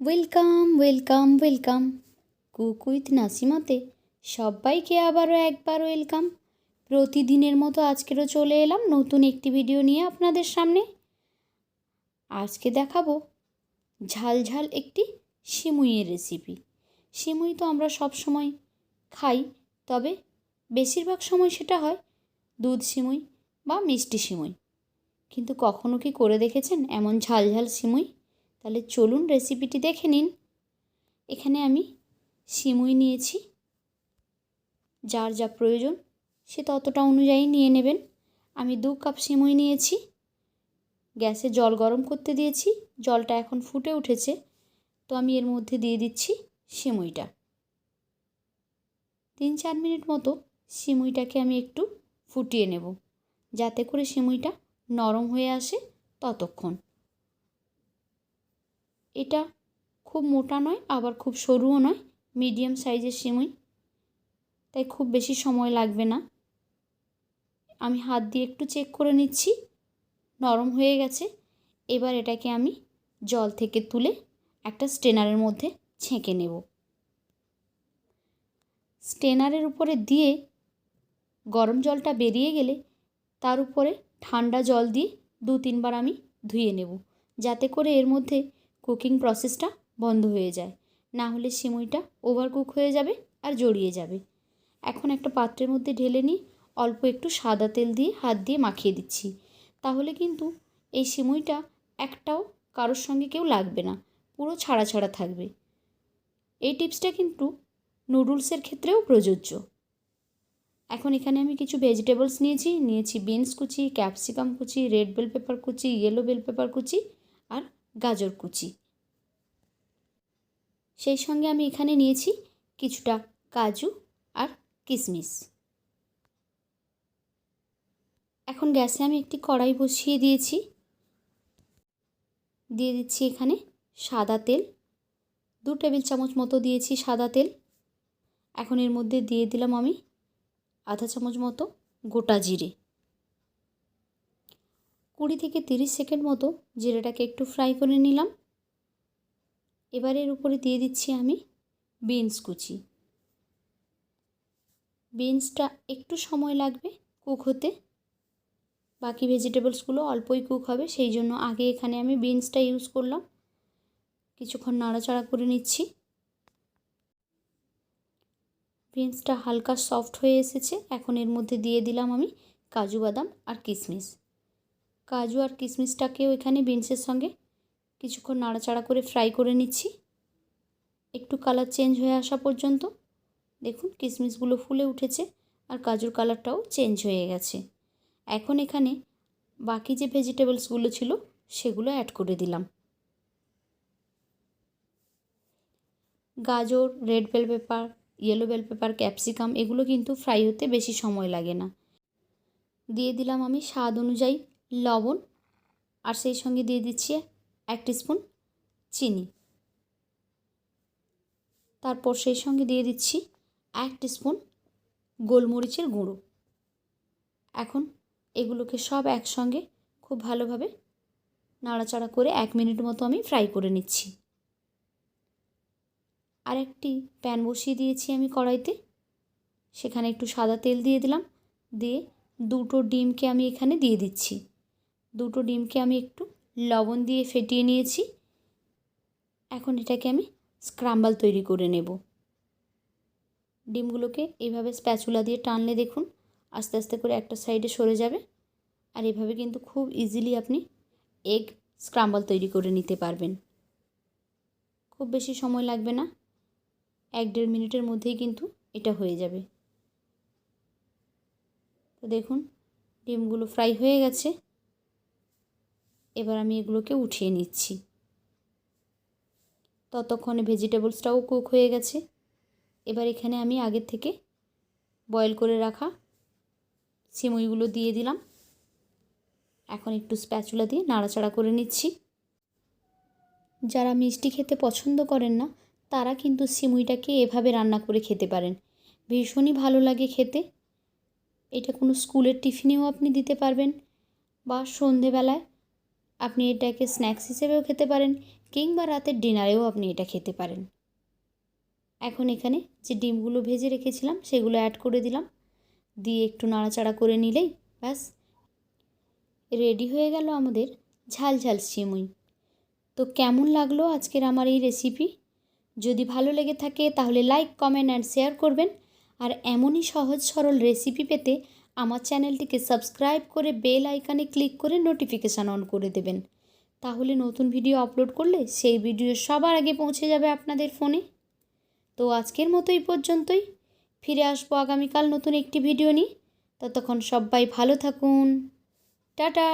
Welcome welcome welcome cook with নাসিমাতে সবাইকে আবারও একবার ওয়েলকাম প্রতিদিনের মতো আজকেরও চলে এলাম নতুন একটি ভিডিও নিয়ে আপনাদের সামনে। আজকে দেখাবো ঝাল ঝাল একটি সিমুইয়ের রেসিপি সিমুই তো আমরা সব সময় খাই, তবে বেশিরভাগ সময় সেটা হয় দুধ সিমুই বা মিষ্টি সিমুই। কিন্তু কখনো কি করে দেখেছেন এমন ঝাল ঝাল সিমুই? তাহলে চলুন রেসিপিটি দেখে নিন। এখানে আমি সিমুই নিয়েছি। যার যা প্রয়োজন, সে ততটা অনুযায়ী নিয়ে নেবেন। আমি দু কাপ সিমুই নিয়েছি। গ্যাসে জল গরম করতে দিয়েছি। জলটা এখন ফুটে উঠেছে। তো আমি এর মধ্যে দিয়ে দিচ্ছি সিমুইটা। তিন চার মিনিট মতো সিমুইটাকে আমি একটু ফুটিয়ে নেব। যাতে করে সিমুইটা নরম হয়ে আসে ততক্ষণ। এটা খুব মোটা নয়, আবার খুব সরুও নয় মিডিয়াম সাইজের সিমুই। তাই খুব বেশি সময় লাগবে না। আমি হাত দিয়ে একটু চেক করে নিচ্ছি, নরম হয়ে গেছে। এবার এটাকে আমি জল থেকে তুলে একটা স্টেনারের মধ্যে ছেঁকে নেব। স্টেনারের উপরে দিয়ে গরম জলটা বেরিয়ে গেলে তার উপরে ঠান্ডা জল দিয়ে দু তিনবার আমি ধুয়ে নেব, যাতে করে এর মধ্যে কুকিং প্রসেসটা বন্ধ হয়ে যায়। না হলে সিমুইটা ওভার কুক হয়ে যাবে আর জড়িয়ে যাবে। এখন একটা পাত্রের মধ্যে ঢেলে নিই অল্প একটু সাদা তেল দিয়ে হাত দিয়ে মাখিয়ে দিচ্ছি। তাহলে কিন্তু এই সিমুইটা একটাও কারোর সঙ্গে কেউ লাগবে না, পুরো ছাড়া ছাড়া থাকবে। এই টিপসটা কিন্তু নুডলসের ক্ষেত্রেও প্রযোজ্য। এখন এখানে আমি কিছু ভেজিটেবলস নিয়েছি নিয়েছি বিনস কুচি ক্যাপসিকাম কুচি রেড বেল পেপার কুচি ইয়েলো বেল পেপার কুচি গাজর কুচি। সেই সঙ্গে আমি এখানে নিয়েছি কিছুটা কাজু আর কিশমিশ এখন গ্যাসে আমি একটি কড়াই বসিয়ে দিয়েছি। দিয়ে দিচ্ছি এখানে সাদা তেল। দু টেবিল চামচ মতো দিয়েছি সাদা তেল। এখন এর মধ্যে দিয়ে দিলাম আমি আধা চামচ মতো গোটা জিরে। কুড়ি থেকে তিরিশ সেকেন্ড মতো জিরেটাকে একটু ফ্রাই করে নিলাম। এবার এর উপরে দিয়ে দিচ্ছি আমি বিনস কুচি। বিনসটা একটু সময় লাগবে কুক হতে। বাকি ভেজিটেবলসগুলো অল্পই কুক হবে, সেই জন্য আগে এখানে আমি বিনসটা ইউজ করলাম। কিছুক্ষণ নাড়াচাড়া করে নিচ্ছি। বিনসটা হালকা সফট হয়ে এসেছে, এখন এর মধ্যে দিয়ে দিলাম আমি কাজু বাদাম আর কিশমিশ কাজু আর কিশমিশটাকেও এখানে বিনসের সঙ্গে কিছুক্ষণ নাড়াচাড়া করে ফ্রাই করে নিচ্ছি। একটু কালার চেঞ্জ হয়ে আসা পর্যন্ত দেখুন কিশমিশগুলো ফুলে উঠেছে আর কাজুর কালারটাও চেঞ্জ হয়ে গেছে। এখন এখানে বাকি যে ভেজিটেবলসগুলো ছিল সেগুলো অ্যাড করে দিলাম। গাজর, red bell pepper, yellow bell pepper, capsicum এগুলো কিন্তু ফ্রাই হতে বেশি সময় লাগে না। দিয়ে দিলাম আমি স্বাদ অনুযায়ী লবণ আর সেই সঙ্গে দিয়ে দিচ্ছি এক স্পুন চিনি। তারপর সেই সঙ্গে দিয়ে দিচ্ছি এক স্পুন গোলমরিচের গুঁড়ো। এখন এগুলোকে সব একসঙ্গে খুব ভালোভাবে নাড়াচাড়া করে এক মিনিট মতো আমি ফ্রাই করে নিচ্ছি। আর একটি প্যান বসিয়ে দিয়েছি আমি কড়াইতে। সেখানে একটু সাদা তেল দিয়ে দিলাম। দিয়ে দুটো ডিমকে আমি এখানে দিয়ে দিচ্ছি। দুটো ডিমকে আমি একটু লবণ দিয়ে ফেটিয়ে নিয়েছি। এখন এটাকে আমি স্ক্রাম্বাল তৈরি করে নেব। ডিমগুলোকে এইভাবে স্প্যাচুলা দিয়ে টানলে দেখুন আস্তে আস্তে করে একটা সাইডে সরে যাবে আর এভাবে কিন্তু খুব ইজিলি আপনি এগ স্ক্রাম্বল তৈরি করে নিতে পারবেন। খুব বেশি সময় লাগবে না, এক দেড় মিনিটের মধ্যেই কিন্তু এটা হয়ে যাবে। তো দেখুন, ডিমগুলো ফ্রাই হয়ে গেছে। এবার আমি এগুলোকে উঠিয়ে নিচ্ছি। ততক্ষণে ভেজিটেবলসটাও কুক হয়ে গেছে। এবার এখানে আমি আগের থেকে বয়েল করে রাখা সিমুইগুলো দিয়ে দিলাম। এখন একটু স্প্যাচুলা দিয়ে নাড়াচাড়া করে নিচ্ছি। যারা মিষ্টি খেতে পছন্দ করেন না, তারা কিন্তু সিমুইটাকে এভাবে রান্না করে খেতে পারেন। ভীষণই ভালো লাগে খেতে। এটা কোনো স্কুলের টিফিনেও আপনি দিতে পারবেন বা সন্ধেবেলায় আপনি এটাকে স্ন্যাক্স হিসেবেও খেতে পারেন কিংবা রাতের ডিনারেও আপনি এটা খেতে পারেন। এখন এখানে যে ডিমগুলো ভেজে রেখেছিলাম, সেগুলো অ্যাড করে দিলাম। দিয়ে একটু নাড়াচাড়া করে নিলেই ব্যাস। রেডি হয়ে গেল আমাদের ঝাল ঝাল সিমুই। তো কেমন লাগল আজকের আমার এই রেসিপি যদি ভালো লেগে থাকে তাহলে লাইক কমেন্ট অ্যান্ড শেয়ার করবেন। আর এমনই সহজ সরল রেসিপি পেতে আমার চ্যানেলটিকে সাবস্ক্রাইব করে বেল আইকানে ক্লিক করে নোটিফিকেশান অন করে দেবেন। তাহলে নতুন ভিডিও আপলোড করলে সেই ভিডিও সবার আগে পৌঁছে যাবে আপনাদের ফোনে। তো আজকের মতো এই পর্যন্তই। ফিরে আসব আগামীকাল নতুন একটি ভিডিও নিয়ে। ততক্ষণ সবাই ভালো থাকুন। টাটা!